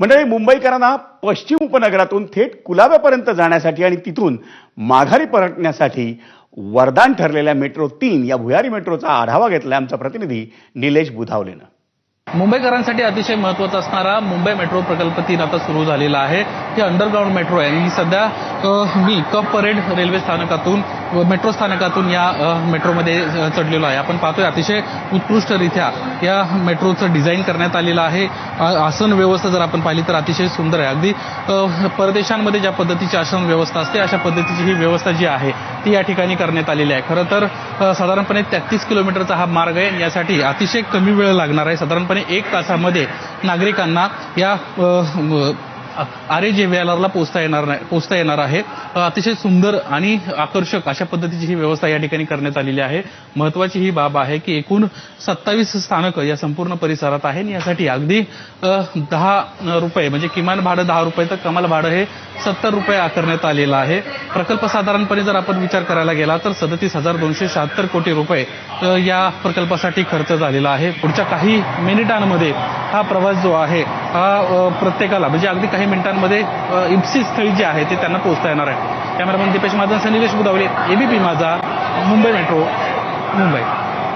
मंडळी मुंबईकरांना पश्चिम उपनगरातून थेट कुलाब्यापर्यंत जाण्यासाठी आणि तिथून माघारी परतण्यासाठी वरदान ठरलेल्या मेट्रो तीन या भुयारी मेट्रोचा आढावा घेतला आमचा प्रतिनिधी निलेश बुधावलेनं. मुंबईकरांसाठी अतिशय महत्त्वाचा असणारा मुंबई मेट्रो प्रकल्प तीन आता सुरू झालेला आहे. ही अंडरग्राऊंड मेट्रो आहे. ही सध्या मी कप परेड रेल्वे स्थानकातून मेट्रो स्थानकातून या मेट्रोमध्ये चढलेलो आहे. आपण पाहतोय अतिशय उत्कृष्टरित्या या मेट्रोचं डिझाईन करण्यात आलेलं आहे. आसन व्यवस्था जर आपण पाहिली तर अतिशय सुंदर आहे. अगदी परदेशांमध्ये ज्या पद्धतीची आसन व्यवस्था असते अशा पद्धतीची ही व्यवस्था जी आहे ती या ठिकाणी करण्यात आलेली आहे. खरं तर साधारणपणे तेहतीस किलोमीटरचा हा मार्ग आहे. यासाठी अतिशय कमी वेळ लागणार आहे. साधारणपणे एक तासामध्ये नागरिकांना या आरे जे ला पोचता येणार नाही पोचता येणार आहे अतिशय सुंदर आणि आकर्षक अशा पद्धतीची ही व्यवस्था या ठिकाणी करण्यात आलेली आहे. महत्वाची ही बाब आहे की एकूण सत्तावीस स्थानकं या संपूर्ण परिसरात आहे आणि यासाठी अगदी दहा रुपये म्हणजे किमान भाडं दहा रुपये तर कमाल भाडं हे सत्तर रुपये आकारण्यात आलेलं आहे. प्रकल्प साधारणपणे जर आपण विचार करायला गेला तर सदतीस हजार दोनशे शहात्तर कोटी रुपये या प्रकल्पासाठी खर्च झालेला आहे. पुढच्या काही मिनिटांमध्ये हा प्रवास जो आहे हा प्रत्येकाला म्हणजे अगदी काही मिनिटांमध्ये अ, इप्सी स्थळी जे आहे ते त्यांना पोहोचता येणार आहे. Cameraman Dipesh Mahajan Nilesh Budavale ABP Majha Mumbai metro Mumbai.